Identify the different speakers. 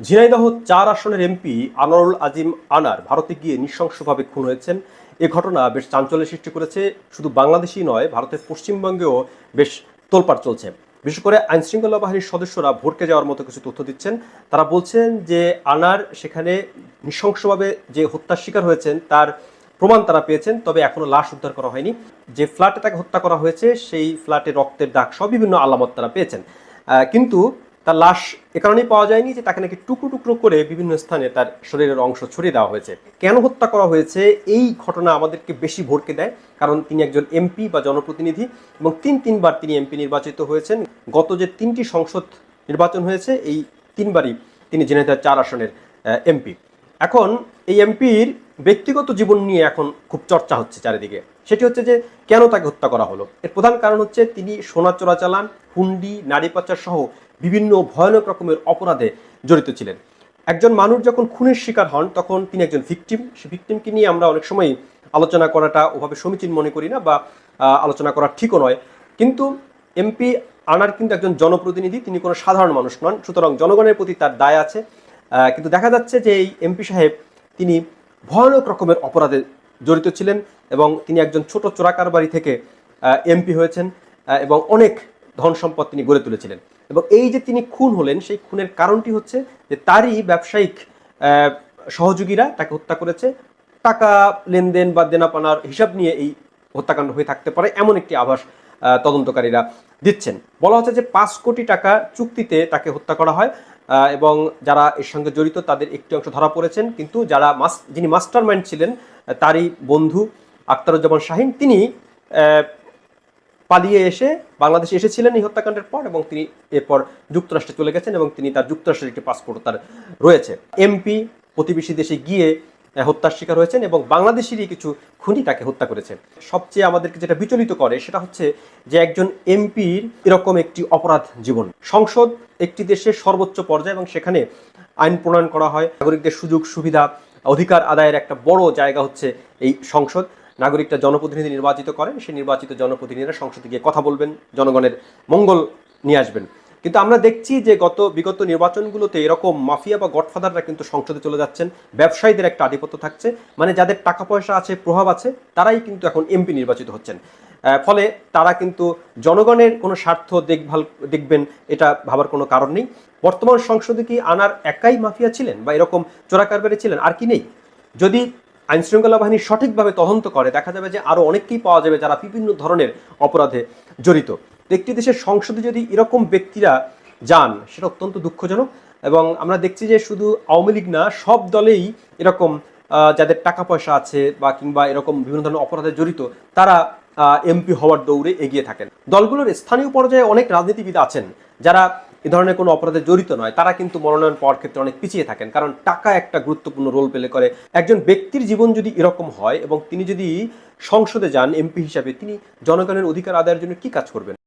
Speaker 1: ঝিনাইদহ চার আসনের এমপি আনোয়ারুল আজিম আনার ভারতে গিয়ে নৃশংসভাবে খুন হয়েছেন। এ ঘটনা বেশ চাঞ্চল্যের সৃষ্টি করেছে। শুধু বাংলাদেশই নয়, ভারতের পশ্চিমবঙ্গেও বেশ তোলপাড় চলছে। বিশেষ করে আইনশৃঙ্খলা বাহিনীর সদস্যরা ভোটকে যাওয়ার মতো কিছু তথ্য দিচ্ছেন। তারা বলছেন যে আনার সেখানে নৃশংসভাবে যে হত্যার শিকার হয়েছেন, তার প্রমাণ তারা পেয়েছেন, তবে এখনও লাশ উদ্ধার করা হয়নি। যে ফ্ল্যাটে তাকে হত্যা করা হয়েছে, সেই ফ্ল্যাটে রক্তের দাগ সব বিভিন্ন আলামত তারা পেয়েছেন। কিন্তু তার লাশ এ কারণেই পাওয়া যায়নি যে তাকে নাকি টুকরো টুকরো করে বিভিন্ন স্থানে তার শরীরের অংশ ছড়িয়ে দেওয়া হয়েছে। কেন হত্যা করা হয়েছে? এই ঘটনা আমাদেরকে বেশি ভরকে দেয়, কারণ তিনি একজন এমপি বা জনপ্রতিনিধি এবং তিন তিনবার তিনি এমপি নির্বাচিত হয়েছেন। গত যে তিনটি সংসদ নির্বাচন হয়েছে, এই তিনবারই তিনি ঝিনাইদহ চার আসনের এমপি। এখন এই এমপির ব্যক্তিগত জীবন নিয়ে এখন খুব চর্চা হচ্ছে চারিদিকে। সেটি হচ্ছে যে কেন তাকে হত্যা করা হলো? এর প্রধান কারণ হচ্ছে তিনি সোনা চোরাচালান, হুন্ডি, নারী পাচার সহ বিভিন্ন ভয়ানক রকমের অপরাধে জড়িত ছিলেন। একজন মানুষ যখন খুনের শিকার হন, তখন তিনি একজন ভিকটিম সে ভিকটিমকে নিয়ে আমরা অনেক সময় আলোচনা করাটা ওভাবে সমীচীন মনে করি না বা আলোচনা করা ঠিকও নয়। কিন্তু এমপি আনার কিন্তু একজন জনপ্রতিনিধি, তিনি কোনো সাধারণ মানুষ নন। সুতরাং জনগণের প্রতি তার দায় আছে। কিন্তু দেখা যাচ্ছে যে এই এমপি সাহেব, তিনি ভয়ানক রকমের অপরাধে জড়িত ছিলেন এবং তিনি একজন ছোট চোরাকার বাড়ি থেকে এমপি হয়েছেন এবং অনেক ধন সম্পদ তিনি গড়ে তুলেছিলেন। এবং এই যে তিনি খুন হলেন, সেই খুনের কারণটি হচ্ছে যে তারই ব্যবসায়িক সহযোগীরা তাকে হত্যা করেছে। টাকা লেনদেন বা দেনাপানার হিসাব নিয়ে এই হত্যাকাণ্ড হয়ে থাকতে পারে এমন একটি আভাস তদন্তকারীরা দিচ্ছেন। বলা হচ্ছে যে পাঁচ কোটি টাকা চুক্তিতে তাকে হত্যা করা হয় এবং যারা এর সঙ্গে জড়িত তাদের একটি অংশ ধরা পড়েছেন। কিন্তু যারা যিনি মাস্টার মাইন্ড ছিলেন তারই বন্ধু আখতারুজ্জামান শাহিন, তিনি পালিয়ে এসে বাংলাদেশে এসেছিলেন এই হত্যাকাণ্ডের পর এবং তিনি এরপর যুক্তরাষ্ট্রে চলে গেছেন এবং তিনি তার যুক্তরাষ্ট্রের একটি পাসপোর্ট তার রয়েছে। এমপি প্রতিবেশী দেশে গিয়ে হত্যার শিকার হয়েছেন এবং বাংলাদেশেরই কিছু খুনি তাকে হত্যা করেছে। সবচেয়ে আমাদেরকে যেটা বিচলিত করে সেটা হচ্ছে যে একজন এমপির এরকম একটি অপরাধ জীবন। সংসদ একটি দেশের সর্বোচ্চ পর্যায়ে এবং সেখানে আইন প্রণয়ন করা হয়। নাগরিকদের সুযোগ সুবিধা অধিকার আদায়ের একটা বড় জায়গা হচ্ছে এই সংসদ। নাগরিকটা জনপ্রতিনিধি নির্বাচিত করেন, সেই নির্বাচিত জনপ্রতিনিধিরা সংসদে গিয়ে কথা বলবেন, জনগণের মঙ্গল নিয়ে আসবেন। কিন্তু আমরা দেখছি যে গত বিগত নির্বাচনগুলোতে এরকম মাফিয়া বা গডফাদাররা কিন্তু সংসদে চলে যাচ্ছেন, ব্যবসায়ীদের একটা আধিপত্য থাকছে মানে যাদের টাকা পয়সা আছে, প্রভাব আছে, তারাই কিন্তু এখন এমপি নির্বাচিত হচ্ছেন। ফলে তারা কিন্তু জনগণের কোনো স্বার্থ দেখভাল, দেখবেন এটা ভাবার কোনো কারণ নেই। বর্তমান সংসদে কি আনার একাই মাফিয়া ছিলেন বা এরকম চোরাকারবারি ছিলেন? আর কি নেই। যদি আইন শৃঙ্খলা বাহিনী সঠিকভাবে তদন্ত করে। দেখা যাবে যে আরও অনেককেই পাওয়া যাবে যারা বিভিন্ন ধরনের অপরাধে জড়িত। একটি দেশের সংসদে যদি এরকম ব্যক্তিরা যান, সেটা অত্যন্ত দুঃখজনক এবং আমরা দেখছি যে শুধু আওয়ামী লীগ না, সব দলেই এরকম যাদের টাকা পয়সা আছে বা কিংবা এরকম বিভিন্ন ধরনের অপরাধে জড়িত, তারা এমপি হওয়ার দৌড়ে এগিয়ে থাকেন। দলগুলোর স্থানীয় পর্যায়ে অনেক রাজনীতিবিদ আছেন, যারা এ ধরনের কোনো অপরাধে জড়িত নয়। তারা কিন্তু মনোনয়ন পাওয়ার ক্ষেত্রে অনেক পিছিয়ে থাকেন। কারণ টাকা একটা গুরুত্বপূর্ণ রোল প্লে করে। একজন ব্যক্তির জীবন যদি এরকম হয় এবং তিনি যদি সংসদে যান এমপি হিসাবে, তিনি জনগণের অধিকার আদায়ের জন্য কি কাজ করবেন?